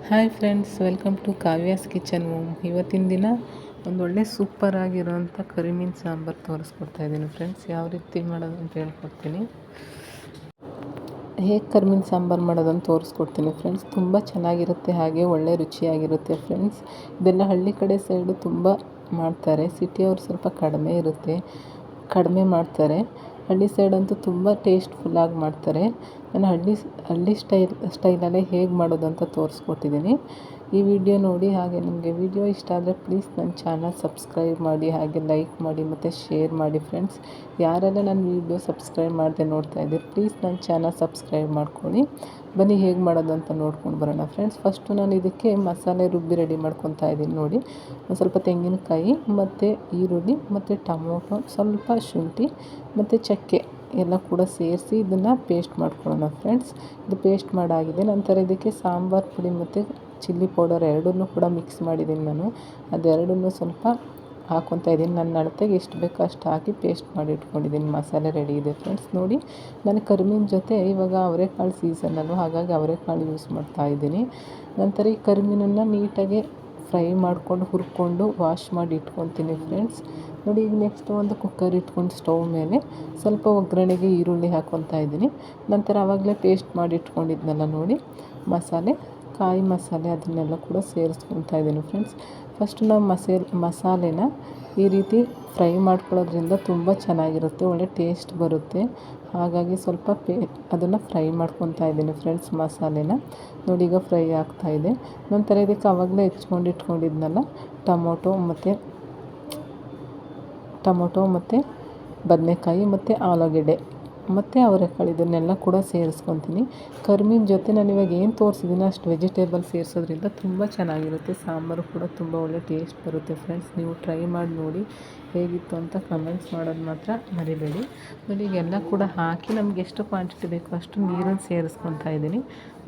Hi friends, welcome to Kavya's kitchen home ಇವತ್ತಿನ ದಿನ ಒಂದೊಳ್ಳೆ ಸೂಪರ್ ಆಗಿರುವಂಥ ಕರಿಮೀನು ಸಾಂಬಾರು ತೋರಿಸ್ಕೊಡ್ತಾ ಇದ್ದೀನಿ ಫ್ರೆಂಡ್ಸ್. ಯಾವ ರೀತಿ ಮಾಡೋದು ಅಂತ ಹೇಳ್ಕೊಡ್ತೀನಿ. ಹೇಗೆ ಕರಿಮೀನು ಸಾಂಬಾರು ಮಾಡೋದನ್ನು ತೋರಿಸ್ಕೊಡ್ತೀನಿ ಫ್ರೆಂಡ್ಸ್. ತುಂಬ ಚೆನ್ನಾಗಿರುತ್ತೆ, ಹಾಗೆ ಒಳ್ಳೆ ರುಚಿಯಾಗಿರುತ್ತೆ ಫ್ರೆಂಡ್ಸ್. ಇದೆಲ್ಲ ಹಳ್ಳಿ ಕಡೆ ಸೈಡು ತುಂಬ ಮಾಡ್ತಾರೆ. ಸಿಟಿಯವ್ರು ಸ್ವಲ್ಪ ಕಡಿಮೆ ಇರುತ್ತೆ, ಕಡಿಮೆ ಮಾಡ್ತಾರೆ. ಹಳ್ಳಿ ಸೈಡಂತೂ ತುಂಬ ಟೇಸ್ಟ್ಫುಲ್ಲಾಗಿ ಮಾಡ್ತಾರೆ. ನಾನು ಹಳ್ಳಿ ಹಳ್ಳಿ ಸ್ಟೈಲ್, ಸ್ಟೈಲಲ್ಲೇ ಹೇಗೆ ಮಾಡೋದು ಅಂತ ತೋರಿಸ್ಕೊಟ್ಟಿದ್ದೀನಿ ಈ ವಿಡಿಯೋ ನೋಡಿ, ಹಾಗೆ ನಿಮಗೆ ವಿಡಿಯೋ ಇಷ್ಟ ಆದರೆ ಪ್ಲೀಸ್ ನನ್ನ ಚಾನಲ್ ಸಬ್ಸ್ಕ್ರೈಬ್ ಮಾಡಿ, ಹಾಗೆ ಲೈಕ್ ಮಾಡಿ ಮತ್ತು ಶೇರ್ ಮಾಡಿ ಫ್ರೆಂಡ್ಸ್. ಯಾರೆಲ್ಲ ನನ್ನ ವಿಡಿಯೋ ಸಬ್ಸ್ಕ್ರೈಬ್ ಮಾಡದೆ ನೋಡ್ತಾ ಇದ್ದೀರಿ, ಪ್ಲೀಸ್ ನನ್ನ ಚಾನಲ್ ಸಬ್ಸ್ಕ್ರೈಬ್ ಮಾಡ್ಕೊಳ್ಳಿ. ಬನ್ನಿ ಹೇಗೆ ಮಾಡೋದು ಅಂತ ನೋಡ್ಕೊಂಡು ಬರೋಣ ಫ್ರೆಂಡ್ಸ್. ಫಸ್ಟು ನಾನು ಇದಕ್ಕೆ ಮಸಾಲೆ ರುಬ್ಬಿ ರೆಡಿ ಮಾಡ್ಕೊತಾ ಇದ್ದೀನಿ ನೋಡಿ. ಒಂದು ಸ್ವಲ್ಪ ತೆಂಗಿನಕಾಯಿ, ಮತ್ತು ಈರುಳ್ಳಿ, ಮತ್ತು ಟೊಮೊಟೊ, ಸ್ವಲ್ಪ ಶುಂಠಿ, ಮತ್ತು ಚಕ್ಕೆ. ಎಲ್ಲ ಕೂಡ ಸೇರಿಸಿ ಇದನ್ನು ಪೇಸ್ಟ್ ಮಾಡ್ಕೊಳ್ಳೋಣ ಫ್ರೆಂಡ್ಸ್ ಇದು ಪೇಸ್ಟ್ ಮಾಡಾಗಿದೆ. ನಂತರ ಇದಕ್ಕೆ ಸಾಂಬಾರು, ಪುಡಿ ಮತ್ತು ಚಿಲ್ಲಿ ಪೌಡರ್ ಎರಡನ್ನೂ ಕೂಡ ಮಿಕ್ಸ್ ಮಾಡಿದ್ದೀನಿ ನಾನು. ಅದೆರಡನ್ನು ಸ್ವಲ್ಪ ಹಾಕೊತಾ ಇದ್ದೀನಿ. ನನ್ನ ಅಳತೆಗೆ ಎಷ್ಟು ಬೇಕೋ ಅಷ್ಟು ಹಾಕಿ ಪೇಸ್ಟ್ ಮಾಡಿ ಇಟ್ಕೊಂಡಿದ್ದೀನಿ. ಮಸಾಲೆ ರೆಡಿ ಇದೆ ಫ್ರೆಂಡ್ಸ್ ನೋಡಿ, ನಾನು ಕರಿಮೀನು ಜೊತೆ ಇವಾಗ ಅವರೆಕಾಳು ಸೀಸನಲ್ಲು ಹಾಗಾಗಿ ಅವರೆಕಾಳು ಯೂಸ್ ಮಾಡ್ತಾ ಇದ್ದೀನಿ. ನಂತರ ಈ ಕರಿಮೀನನ್ನು ನೀಟಾಗಿ ಫ್ರೈ ಮಾಡ್ಕೊಂಡು ಹುರ್ಕೊಂಡು ವಾಶ್ ಮಾಡಿ ಇಟ್ಕೊತೀನಿ ಫ್ರೆಂಡ್ಸ್. ನೋಡಿ, ಈಗ ನೆಕ್ಸ್ಟ್ ಒಂದು ಕುಕ್ಕರ್ ಇಟ್ಕೊಂಡು ಸ್ಟವ್ ಮೇಲೆ ಸ್ವಲ್ಪ ಒಗ್ಗರಣೆಗೆ ಈರುಳ್ಳಿ ಹಾಕ್ಕೊತಾ ಇದ್ದೀನಿ. ನಂತರ ಆವಾಗಲೇ ಪೇಸ್ಟ್ ಮಾಡಿ ಇಟ್ಕೊಂಡಿದ್ನಲ್ಲ ನೋಡಿ, ಮಸಾಲೆ. ಕಾಯಿ ಮಸಾಲೆ ಅದನ್ನೆಲ್ಲ ಕೂಡ ಸೇರಿಸ್ಕೊತಾ ಇದ್ದೀನಿ ಫ್ರೆಂಡ್ಸ್. ಫಸ್ಟ್ ನಾವು ಮಸೇ, ಮಸಾಲೆನ ಈ ರೀತಿ ಫ್ರೈ ಮಾಡ್ಕೊಳ್ಳೋದ್ರಿಂದ ತುಂಬ ಚೆನ್ನಾಗಿರುತ್ತೆ, ಒಳ್ಳೆ ಟೇಸ್ಟ್ ಬರುತ್ತೆ. ಹಾಗಾಗಿ ಸ್ವಲ್ಪ ಪೇ, ಅದನ್ನು ಫ್ರೈ ಮಾಡ್ಕೊತಾ ಇದ್ದೀನಿ ಫ್ರೆಂಡ್ಸ್ ಮಸಾಲೆನ. ನೋಡಿ ಈಗ ಫ್ರೈ ಆಗ್ತಾಯಿದೆ ನಂತರ ಇದಕ್ಕೆ ಆವಾಗಲೇ ಹೆಚ್ಕೊಂಡು ಇಟ್ಕೊಂಡಿದ್ನಲ್ಲ, ಟೊಮೊಟೊ ಮತ್ತು ಟೊಮೊಟೊ ಮತ್ತು ಬದನೆಕಾಯಿ ಮತ್ತು ಆಲೂಗೆಡ್ಡೆ. ಮತ್ತು ಅವರೆಕಾಳು ಇದನ್ನೆಲ್ಲ ಕೂಡ ಸೇರಿಸ್ಕೊತೀನಿ. ಕರ್ಮಿನ ಜೊತೆ ನಾನು ಇವಾಗ ಏನು ತೋರಿಸಿದ್ದೀನಿ ಅಷ್ಟು ವೆಜಿಟೇಬಲ್ ಸೇರಿಸೋದ್ರಿಂದ ತುಂಬ ಚೆನ್ನಾಗಿರುತ್ತೆ. ಸಾಂಬಾರು ಕೂಡ ತುಂಬ ಒಳ್ಳೆ ಟೇಸ್ಟ್ ಬರುತ್ತೆ ಫ್ರೆಂಡ್ಸ್ ನೀವು ಟ್ರೈ ಮಾಡಿ ನೋಡಿ ಹೇಗಿತ್ತು ಅಂತ ಕಮೆಂಟ್ಸ್ ಮಾಡೋದು ಮಾತ್ರ ಮರಿಬೇಡಿ. ನೋಡಿ ಈಗೆಲ್ಲ ಕೂಡ ಹಾಕಿ ನಮ್ಗೆ ಎಷ್ಟು ಕ್ವಾಂಟಿಟಿ ಬೇಕು ಅಷ್ಟು ನೀರನ್ನು ಸೇರಿಸ್ಕೊತಾ ಇದ್ದೀನಿ.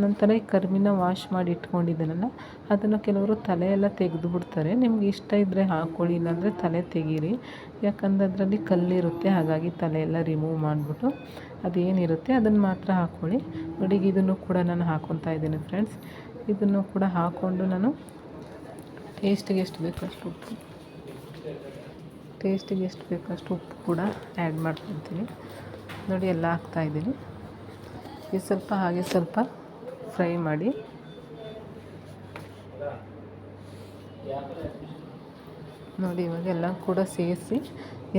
ನಂತರ ಈ ಕರ್ಮಿನ ವಾಶ್ ಮಾಡಿ ಇಟ್ಕೊಂಡಿದ್ದೀನಲ್ಲ ಅದನ್ನು ಕೆಲವರು ತಲೆ ಎಲ್ಲ ತೆಗೆದು ಬಿಡ್ತಾರೆ. ನಿಮ್ಗೆ ಇಷ್ಟ ಇದ್ದರೆ ಹಾಕ್ಕೊಳ್ಳಿ ಇಲ್ಲಾಂದರೆ ತಲೆ ತೆಗೀರಿ. ಯಾಕಂದರೆ ಅದರಲ್ಲಿ ಕಲ್ಲಿರುತ್ತೆ, ಹಾಗಾಗಿ ತಲೆ ಎಲ್ಲ ರಿಮೂವ್ ಮಾಡಿಬಿಟ್ಟು ಅದೇನಿರುತ್ತೆ ಅದನ್ನು ಮಾತ್ರ ಹಾಕ್ಕೊಳ್ಳಿ ನೋಡಿ ಇದನ್ನು ಕೂಡ ನಾನು ಹಾಕ್ಕೊತಾ ಇದ್ದೀನಿ ಫ್ರೆಂಡ್ಸ್ ಇದನ್ನು ಕೂಡ ಹಾಕ್ಕೊಂಡು ನಾನು ಟೇಸ್ಟಿಗೆ ಎಷ್ಟು ಅಷ್ಟು ಉಪ್ಪು ಟೇಸ್ಟಿಗೆ ಎಷ್ಟು ಬೇಕಷ್ಟು ಉಪ್ಪು ಕೂಡ ಆ್ಯಡ್ ಮಾಡ್ಕೊತೀನಿ ನೋಡಿ, ಎಲ್ಲ ಹಾಕ್ತಾಯಿದ್ದೀನಿ ಇದು ಸ್ವಲ್ಪ ಹಾಗೆ ಸ್ವಲ್ಪ ಫ್ರೈ ಮಾಡಿ. ನೋಡಿ, ಇವಾಗ ಎಲ್ಲ ಕೂಡ ಸೇರಿಸಿ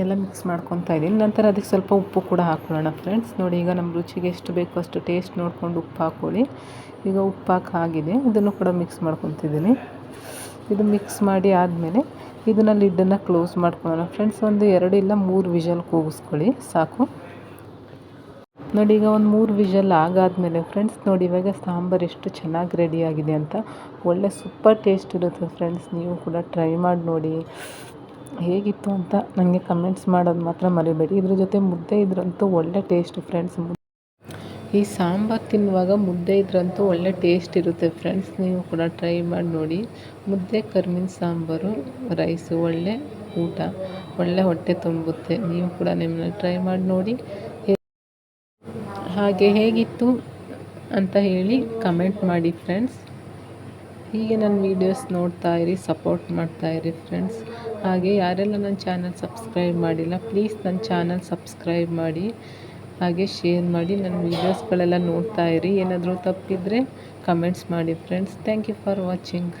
ಎಲ್ಲ ಮಿಕ್ಸ್ ಮಾಡ್ಕೊತಾ ಇದ್ದೀನಿ. ನಂತರ ಅದಕ್ಕೆ ಸ್ವಲ್ಪ ಉಪ್ಪು ಕೂಡ ಹಾಕ್ಕೊಳ್ಳೋಣ ಫ್ರೆಂಡ್ಸ್ ನೋಡಿ, ಈಗ ನಮ್ಮ ರುಚಿಗೆ ಎಷ್ಟು ಬೇಕೋ ಅಷ್ಟು ಟೇಸ್ಟ್ ನೋಡಿಕೊಂಡು ಉಪ್ಪು ಹಾಕ್ಕೊಳ್ಳಿ ಈಗ ಉಪ್ಪು ಹಾಕಾಗಿದೆ ಇದನ್ನು ಕೂಡ ಮಿಕ್ಸ್ ಮಾಡ್ಕೊತಿದ್ದೀನಿ. ಇದು ಮಿಕ್ಸ್ ಮಾಡಿ ಆದಮೇಲೆ ಇದನ್ನು ಲಿಡ್ಡನ್ನು ಕ್ಲೋಸ್ ಮಾಡ್ಕೊಳ್ಳೋಣ ಫ್ರೆಂಡ್ಸ್ ಒಂದು ಎರಡು ಇಲ್ಲ ಮೂರು ವಿಷಲ್ ಕೂಗಿಸ್ಕೊಳ್ಳಿ. ಸಾಕು. ನೋಡಿ, ಈಗ ಒಂದು ಮೂರು ವಿಷಲ್ ಆಗಾದಮೇಲೆ ಫ್ರೆಂಡ್ಸ್ ನೋಡಿ, ಇವಾಗ ಸಾಂಬಾರು ಎಷ್ಟು ಚೆನ್ನಾಗಿ ರೆಡಿಯಾಗಿದೆ ಅಂತ. ಒಳ್ಳೆ ಸೂಪರ್ ಟೇಸ್ಟ್ ಇರುತ್ತೆ ಫ್ರೆಂಡ್ಸ್ ನೀವು ಕೂಡ ಟ್ರೈ ಮಾಡಿ ನೋಡಿ. ಹೇಗಿತ್ತು ಅಂತ ನನಗೆ ಕಮೆಂಟ್ಸ್ ಮಾಡೋದು ಮಾತ್ರ ಮರಿಬೇಡಿ. ಇದ್ರ ಜೊತೆ ಮುದ್ದೆ ಇದ್ರಂತೂ ಒಳ್ಳೆ ಟೇಸ್ಟ್ ಫ್ರೆಂಡ್ಸ್ ಈ ಸಾಂಬಾರು ತಿನ್ನುವಾಗ ಮುದ್ದೆ ಇದ್ರಂತೂ ಒಳ್ಳೆ ಟೇಸ್ಟ್ ಇರುತ್ತೆ ಫ್ರೆಂಡ್ಸ್ ನೀವು ಕೂಡ ಟ್ರೈ ಮಾಡಿ ನೋಡಿ. ಮುದ್ದೆ, ಕರ್ಮಿನ ಸಾಂಬಾರು ರೈಸು ಒಳ್ಳೆ ಊಟ, ಒಳ್ಳೆ ಹೊಟ್ಟೆ ತುಂಬುತ್ತೆ, ನೀವು ಕೂಡ ನಿಮ್ಮನ್ನ ಟ್ರೈ ಮಾಡಿ ನೋಡಿ. ಹಾಗೆ ಹೇಗಿತ್ತು ಅಂತ ಹೇಳಿ ಕಮೆಂಟ್ ಮಾಡಿ ಫ್ರೆಂಡ್ಸ್ ಹೀಗೆ ನನ್ನ ವೀಡಿಯೋಸ್ ನೋಡ್ತಾ ಇರಿ ಸಪೋರ್ಟ್ ಮಾಡ್ತಾ ಇರಿ ಫ್ರೆಂಡ್ಸ್ ಹಾಗೆ ಯಾರೆಲ್ಲ ನನ್ನ ಚಾನಲ್ ಸಬ್ಸ್ಕ್ರೈಬ್ ಮಾಡಿಲ್ಲ ಪ್ಲೀಸ್ ನನ್ನ ಚಾನಲ್ ಸಬ್ಸ್ಕ್ರೈಬ್ ಮಾಡಿ. ಹಾಗೆ ಶೇರ್ ಮಾಡಿ ನನ್ನ ವೀಡಿಯೋಸ್ಗಳೆಲ್ಲ ನೋಡ್ತಾ ಇರಿ. ಏನಾದರೂ ತಪ್ಪಿದರೆ ಕಮೆಂಟ್ಸ್ ಮಾಡಿ friends thank you for watching